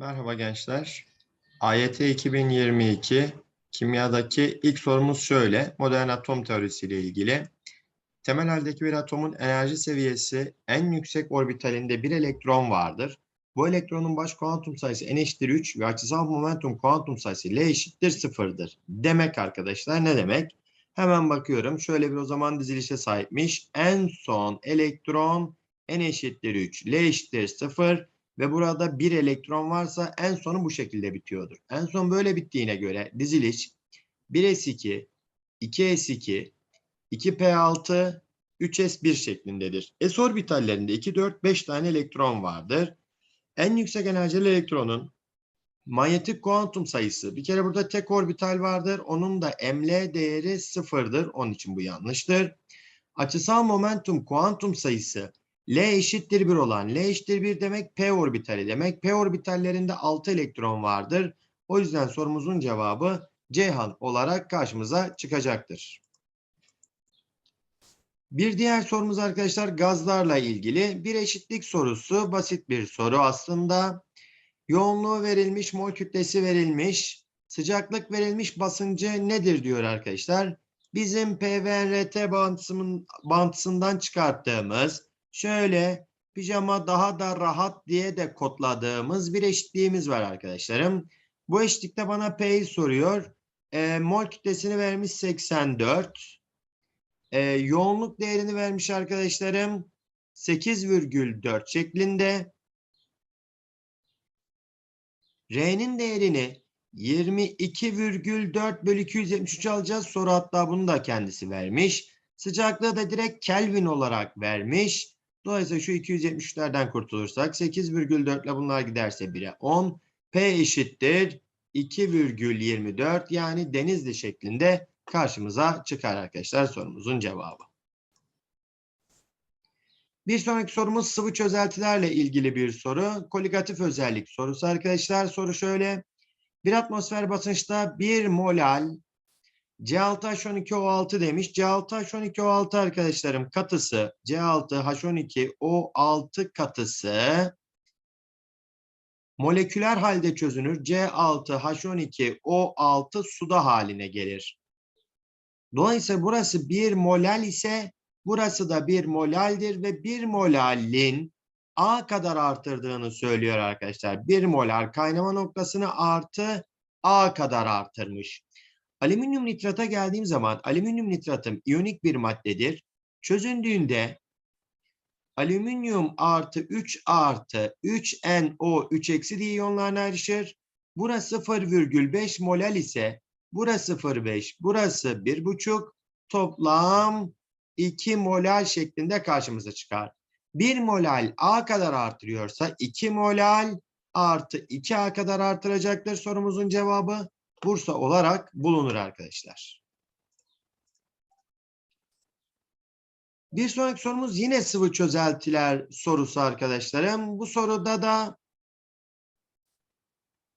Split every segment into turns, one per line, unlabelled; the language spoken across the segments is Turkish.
Merhaba gençler. AYT 2022 kimyadaki ilk sorumuz şöyle. Modern atom teorisiyle ilgili. Temel haldeki bir atomun enerji seviyesi en yüksek orbitalinde bir elektron vardır. Bu elektronun baş kuantum sayısı n eşittir 3 ve açısal momentum kuantum sayısı L eşittir 0'dır. Demek arkadaşlar ne demek? Hemen bakıyorum. Şöyle bir o zaman dizilişe sahipmiş. En son elektron n eşittir 3, L eşittir 0 ve burada bir elektron varsa en sonu bu şekilde bitiyordur. En son böyle bittiğine göre diziliş 1s2, 2s2, 2p6, 3s1 şeklindedir. S orbitallerinde 2, 4, 5 tane elektron vardır. En yüksek enerjili elektronun manyetik kuantum sayısı bir kere burada tek orbital vardır. Onun da ml değeri sıfırdır. Onun için bu yanlıştır. Açısal momentum kuantum sayısı L eşittir 1 olan, L eşittir 1 demek P orbitali demek. P orbitallerinde 6 elektron vardır. O yüzden sorumuzun cevabı Ceyhan olarak karşımıza çıkacaktır. Bir diğer sorumuz arkadaşlar gazlarla ilgili bir eşitlik sorusu. Basit bir soru aslında. Yoğunluğu verilmiş, mol kütlesi verilmiş, sıcaklık verilmiş, basıncı nedir diyor arkadaşlar. Bizim PVRT bağıntısından çıkarttığımız şöyle pijama daha da rahat diye de kodladığımız bir eşitliğimiz var arkadaşlarım. Bu eşitlikte bana P'yi soruyor. E, mol kütlesini vermiş 84. E, yoğunluk değerini vermiş arkadaşlarım 8,4 şeklinde. R'nin değerini 22,4 bölü 273 alacağız. Soru hatta bunu da kendisi vermiş. Sıcaklığı da direkt Kelvin olarak vermiş. Dolayısıyla şu 273'lerden kurtulursak 8,4 ile bunlar giderse 1'e 10. P eşittir 2,24 yani denizli şeklinde karşımıza çıkar arkadaşlar sorumuzun cevabı. Bir sonraki sorumuz sıvı çözeltilerle ilgili bir soru. Koligatif özellik sorusu arkadaşlar. Soru şöyle. Bir atmosfer basınçta 1 molal C6H12O6 demiş. C6H12O6 arkadaşlarım katısı C6H12O6 katısı moleküler halde çözünür. C6H12O6 suda haline gelir. Dolayısıyla burası 1 molal ise burası da 1 molaldir ve 1 molalin A kadar artırdığını söylüyor arkadaşlar. 1 molar kaynama noktasını artı A kadar artırmış. Alüminyum nitrata geldiğim zaman alüminyum nitratım iyonik bir maddedir. Çözündüğünde alüminyum artı 3 artı 3NO 3 eksi diye iyonlarına ayrışır. Burası 0,5 molal ise burası 0,5 burası 1,5 toplam 2 molal şeklinde karşımıza çıkar. 1 molal A kadar artırıyorsa 2 molal artı 2A kadar artıracaktır sorumuzun cevabı. Bursa olarak bulunur arkadaşlar. Bir sonraki sorumuz yine sıvı çözeltiler sorusu arkadaşlarım. Bu soruda da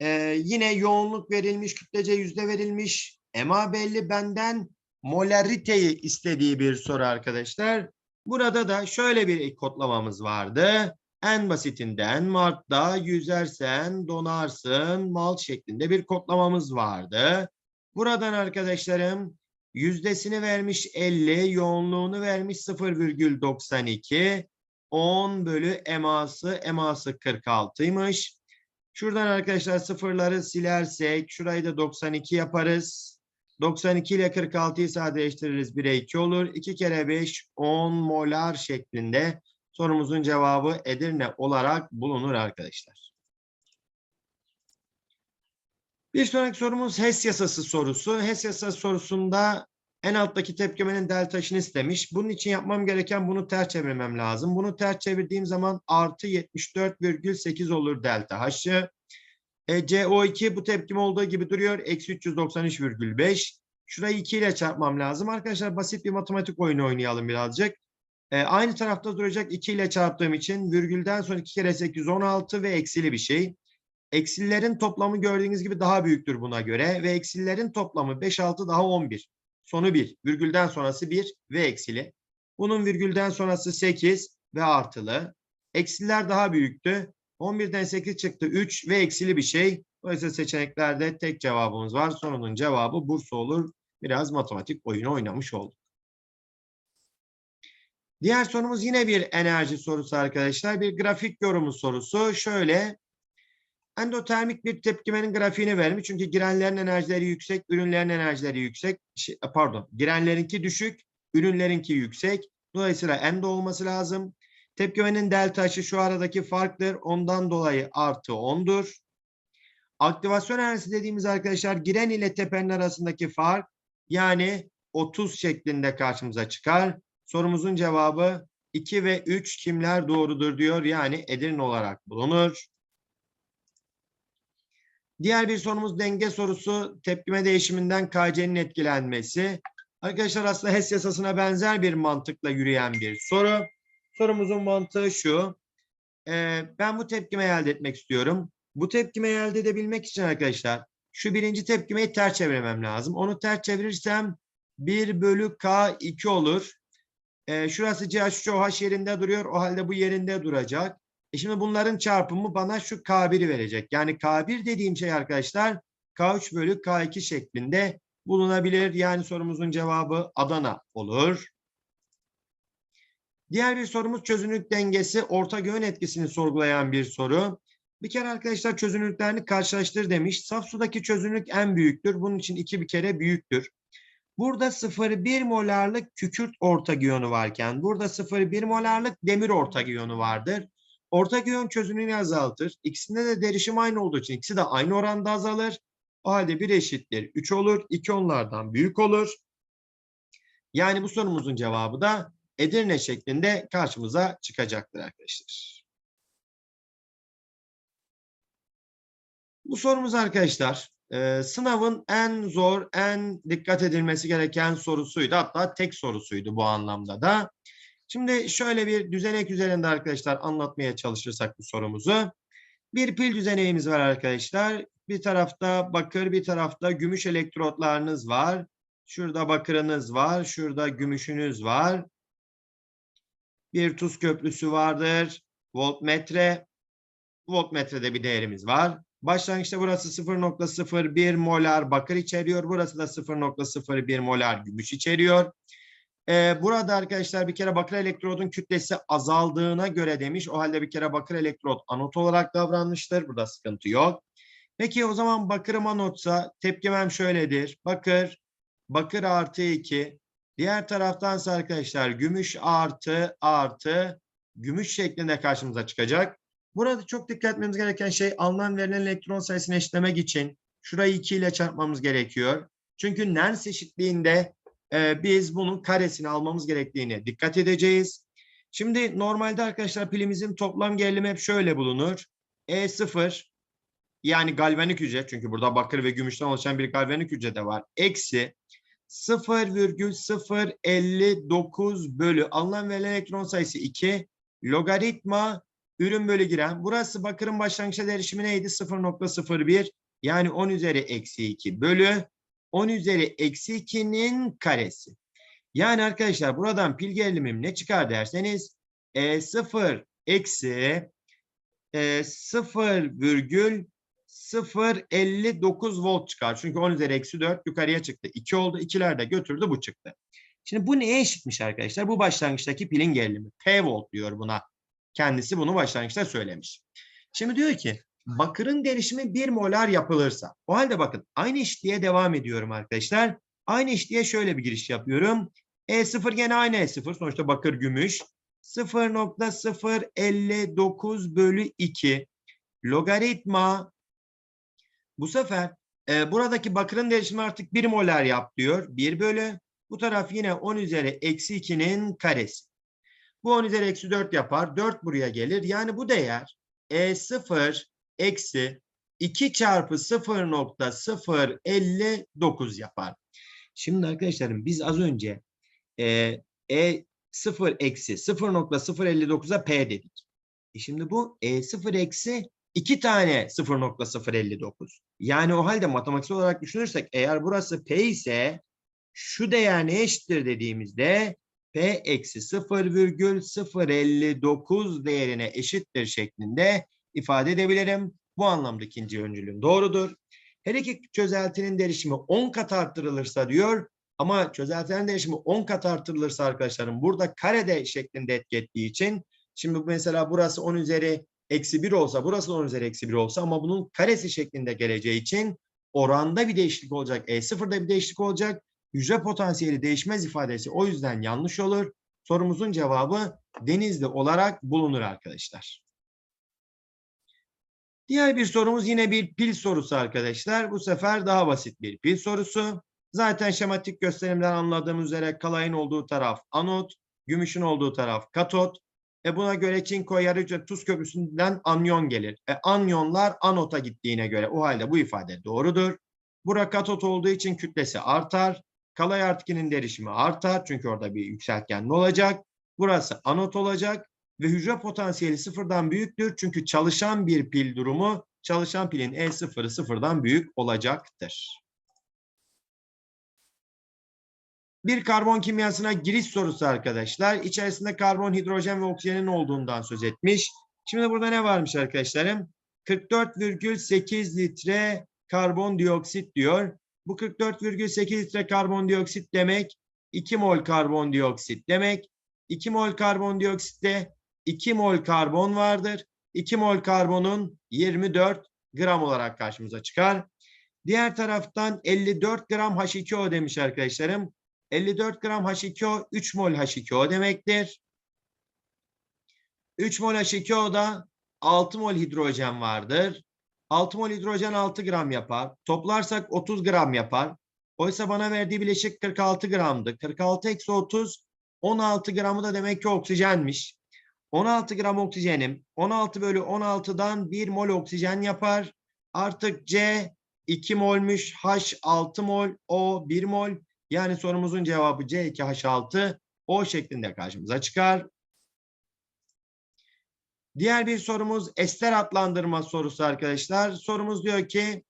e, yine yoğunluk verilmiş, kütlece yüzde verilmiş. EMA belli benden molariteyi istediği bir soru arkadaşlar. Burada da şöyle bir kodlamamız vardı. En basitinden Mart'ta yüzersen donarsın mal şeklinde bir kodlamamız vardı. Buradan arkadaşlarım yüzdesini vermiş 50, yoğunluğunu vermiş 0,92. 10 bölü eması, eması 46'ymış. Şuradan arkadaşlar sıfırları silersek şurayı da 92 yaparız. 92 ile 46'yı sadeleştiririz. 1'e 2 olur. 2 kere 5 10 molar şeklinde sorumuzun cevabı Edirne olarak bulunur arkadaşlar. Bir sonraki sorumuz HES yasası sorusu. HES yasası sorusunda en alttaki tepkimenin deltaşını istemiş. Bunun için yapmam gereken bunu ters çevirmem lazım. Bunu ters çevirdiğim zaman artı 74,8 olur delta H'ı. E, CO2 bu tepkim olduğu gibi duruyor. Eksi 393,5. Şurayı 2 ile çarpmam lazım. Arkadaşlar basit bir matematik oyunu oynayalım birazcık. E, aynı tarafta duracak 2 ile çarptığım için virgülden sonra 2 kere 8 16 ve eksili bir şey. Eksililerin toplamı gördüğünüz gibi daha büyüktür buna göre ve eksililerin toplamı 5 6 daha 11. Sonu 1. Virgülden sonrası 1 ve eksili. Bunun virgülden sonrası 8 ve artılı. Eksiler daha büyüktü. 11'den 8 çıktı 3 ve eksili bir şey. Dolayısıyla seçeneklerde tek cevabımız var. Sorunun cevabı Bursa olur. Biraz matematik oyunu oynamış olduk. Diğer sorumuz yine bir enerji sorusu arkadaşlar. Bir grafik yorumu sorusu. Şöyle endotermik bir tepkimenin grafiğini vermiş. Çünkü girenlerin enerjileri yüksek, ürünlerin enerjileri yüksek. Şey, pardon, girenlerinki düşük, ürünlerinki yüksek. Dolayısıyla endo olması lazım. Tepkimenin deltaşı şu aradaki farktır. Ondan dolayı artı 10'dur. Aktivasyon enerjisi dediğimiz arkadaşlar giren ile tepenin arasındaki fark yani 30 şeklinde karşımıza çıkar. Sorumuzun cevabı 2 ve 3 kimler doğrudur diyor. Yani Edirne olarak bulunur. Diğer bir sorumuz denge sorusu. Tepkime değişiminden KC'nin etkilenmesi. Arkadaşlar aslında HES yasasına benzer bir mantıkla yürüyen bir soru. Sorumuzun mantığı şu. Ee, ben bu tepkimeyi elde etmek istiyorum. Bu tepkimeyi elde edebilmek için arkadaşlar şu birinci tepkimeyi ters çevirmem lazım. Onu ters çevirirsem 1 bölü K2 olur. Ee, şurası CH3OH yerinde duruyor. O halde bu yerinde duracak. E şimdi bunların çarpımı bana şu K1'i verecek. Yani K1 dediğim şey arkadaşlar K3 bölü K2 şeklinde bulunabilir. Yani sorumuzun cevabı Adana olur. Diğer bir sorumuz çözünürlük dengesi orta göğün etkisini sorgulayan bir soru. Bir kere arkadaşlar çözünürlüklerini karşılaştır demiş. Saf sudaki çözünürlük en büyüktür. Bunun için iki bir kere büyüktür. Burada 0,1 molarlık kükürt orta giyonu varken burada 0,1 molarlık demir orta giyonu vardır. Orta giyon çözünürlüğünü azaltır. İkisinde de derişim aynı olduğu için ikisi de aynı oranda azalır. O halde 1 eşittir 3 olur. 2 onlardan büyük olur. Yani bu sorumuzun cevabı da Edirne şeklinde karşımıza çıkacaktır arkadaşlar. Bu sorumuz arkadaşlar e, sınavın en zor, en dikkat edilmesi gereken sorusuydu. Hatta tek sorusuydu bu anlamda da. Şimdi şöyle bir düzenek üzerinde arkadaşlar anlatmaya çalışırsak bu sorumuzu. Bir pil düzeneğimiz var arkadaşlar. Bir tarafta bakır, bir tarafta gümüş elektrotlarınız var. Şurada bakırınız var, şurada gümüşünüz var. Bir tuz köprüsü vardır. Voltmetre. Voltmetrede bir değerimiz var. Başlangıçta burası 0.01 molar bakır içeriyor. Burası da 0.01 molar gümüş içeriyor. Ee, burada arkadaşlar bir kere bakır elektrodun kütlesi azaldığına göre demiş. O halde bir kere bakır elektrot anot olarak davranmıştır. Burada sıkıntı yok. Peki o zaman bakırım anotsa tepkimem şöyledir. Bakır, bakır artı 2. Diğer taraftansa arkadaşlar gümüş artı artı gümüş şeklinde karşımıza çıkacak. Burada çok dikkat etmemiz gereken şey alınan verilen elektron sayısını eşitlemek için şurayı 2 ile çarpmamız gerekiyor. Çünkü Nernst eşitliğinde e, biz bunun karesini almamız gerektiğini dikkat edeceğiz. Şimdi normalde arkadaşlar pilimizin toplam gerilimi hep şöyle bulunur. E0 yani galvanik hücre çünkü burada bakır ve gümüşten oluşan bir galvanik hücre de var. Eksi 0,059 bölü alınan verilen elektron sayısı 2 logaritma ürün bölü giren. Burası bakırın başlangıçta derişimi neydi? 0.01 yani 10 üzeri eksi 2 bölü 10 üzeri eksi 2'nin karesi. Yani arkadaşlar buradan pil gerilimim ne çıkar derseniz e, 0 eksi e, 0,059 volt çıkar. Çünkü 10 üzeri eksi 4 yukarıya çıktı. 2 oldu. 2'ler de götürdü bu çıktı. Şimdi bu neye eşitmiş arkadaşlar? Bu başlangıçtaki pilin gerilimi. P volt diyor buna. Kendisi bunu başlangıçta söylemiş. Şimdi diyor ki bakırın derişimi 1 molar yapılırsa. O halde bakın aynı eşitliğe devam ediyorum arkadaşlar. Aynı eşitliğe şöyle bir giriş yapıyorum. E0 gene aynı E0. Sonuçta bakır gümüş. 0.059 bölü 2 logaritma bu sefer e, buradaki bakırın derişimi artık 1 molar yap diyor. 1 bölü bu taraf yine 10 üzeri eksi 2'nin karesi. Bu 10 üzeri eksi 4 yapar. 4 buraya gelir. Yani bu değer E0 eksi 2 çarpı 0.059 yapar. Şimdi arkadaşlarım biz az önce e, E0 eksi 0.059'a P dedik. E şimdi bu E0 eksi 2 tane 0.059. Yani o halde matematiksel olarak düşünürsek eğer burası P ise şu değer ne eşittir dediğimizde P eksi 0,059 değerine eşittir şeklinde ifade edebilirim. Bu anlamda ikinci öncülüm doğrudur. Her iki çözeltinin derişimi 10 kat arttırılırsa diyor ama çözeltilerin derişimi 10 kat artırılırsa arkadaşlarım burada karede şeklinde etki ettiği için şimdi mesela burası 10 üzeri eksi 1 olsa burası da 10 üzeri eksi 1 olsa ama bunun karesi şeklinde geleceği için oranda bir değişiklik olacak. E0'da bir değişiklik olacak. Hücre potansiyeli değişmez ifadesi o yüzden yanlış olur. Sorumuzun cevabı denizli olarak bulunur arkadaşlar. Diğer bir sorumuz yine bir pil sorusu arkadaşlar. Bu sefer daha basit bir pil sorusu. Zaten şematik gösterimden anladığım üzere kalayın olduğu taraf anot, gümüşün olduğu taraf katot. E buna göre çinko yarıca tuz köprüsünden anyon gelir. E anyonlar anota gittiğine göre o halde bu ifade doğrudur. Bura katot olduğu için kütlesi artar. Kalay artıkinin derişimi artar. Çünkü orada bir yükseltgenli olacak. Burası anot olacak ve hücre potansiyeli sıfırdan büyüktür. Çünkü çalışan bir pil durumu çalışan pilin E sıfırı sıfırdan büyük olacaktır. Bir karbon kimyasına giriş sorusu arkadaşlar. İçerisinde karbon, hidrojen ve oksijenin olduğundan söz etmiş. Şimdi burada ne varmış arkadaşlarım? 44,8 litre karbondioksit diyor. Bu 44,8 litre karbondioksit demek 2 mol karbondioksit demek. 2 mol karbondioksitte 2 mol karbon vardır. 2 mol karbonun 24 gram olarak karşımıza çıkar. Diğer taraftan 54 gram H2O demiş arkadaşlarım. 54 gram H2O 3 mol H2O demektir. 3 mol H2O'da 6 mol hidrojen vardır. 6 mol hidrojen 6 gram yapar. Toplarsak 30 gram yapar. Oysa bana verdiği bileşik 46 gramdı. 46 eksi 30 16 gramı da demek ki oksijenmiş. 16 gram oksijenim 16 bölü 16'dan 1 mol oksijen yapar. Artık C 2 molmuş. H 6 mol. O 1 mol. Yani sorumuzun cevabı C2H6 O şeklinde karşımıza çıkar. Diğer bir sorumuz ester adlandırma sorusu arkadaşlar. Sorumuz diyor ki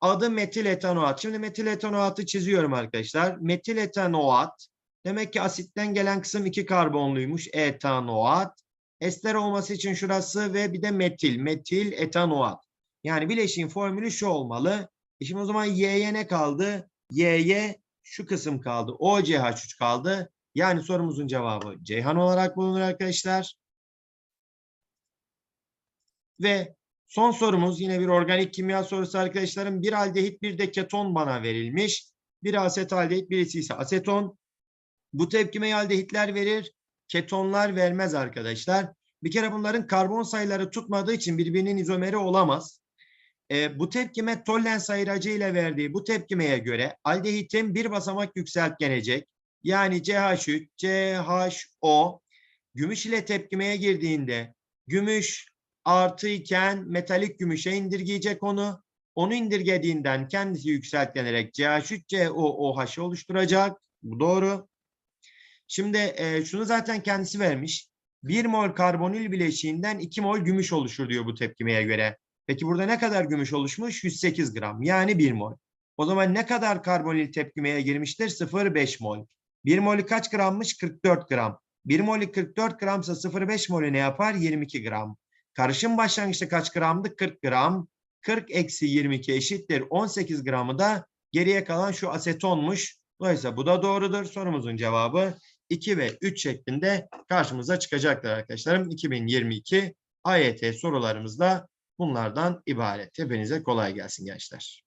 adı metil etanoat. Şimdi metil etanoatı çiziyorum arkadaşlar. Metil etanoat demek ki asitten gelen kısım iki karbonluymuş. Etanoat. Ester olması için şurası ve bir de metil. Metil etanoat. Yani bileşiğin formülü şu olmalı. E şimdi o zaman Y'ye ne kaldı? Y'ye şu kısım kaldı. OCH3 kaldı. Yani sorumuzun cevabı Ceyhan olarak bulunur arkadaşlar. Ve son sorumuz yine bir organik kimya sorusu arkadaşlarım. Bir aldehit bir de keton bana verilmiş. Biri asetaldehit birisi ise aseton. Bu tepkimeyi aldehitler verir. Ketonlar vermez arkadaşlar. Bir kere bunların karbon sayıları tutmadığı için birbirinin izomeri olamaz. E, bu tepkime Tollens ayıracı ile verdiği bu tepkimeye göre aldehitin bir basamak yükseltgenecek. Yani CH3, CHO gümüş ile tepkimeye girdiğinde gümüş artı iken metalik gümüşe indirgeyecek onu. Onu indirgediğinden kendisi yükseltlenerek CH3, COOH oluşturacak. Bu doğru. Şimdi e, şunu zaten kendisi vermiş. 1 mol karbonil bileşiğinden 2 mol gümüş oluşur diyor bu tepkimeye göre. Peki burada ne kadar gümüş oluşmuş? 108 gram yani 1 mol. O zaman ne kadar karbonil tepkimeye girmiştir? 0,5 mol. 1 molü kaç grammış? 44 gram. 1 molü 44 gramsa 0,5 molü ne yapar? 22 gram. Karışım başlangıçta kaç gramdı? 40 gram. 40 eksi 22 eşittir. 18 gramı da geriye kalan şu asetonmuş. Dolayısıyla bu da doğrudur. Sorumuzun cevabı 2 ve 3 şeklinde karşımıza çıkacaktır arkadaşlarım. 2022 AYT sorularımızda bunlardan ibaret. Hepinize kolay gelsin gençler.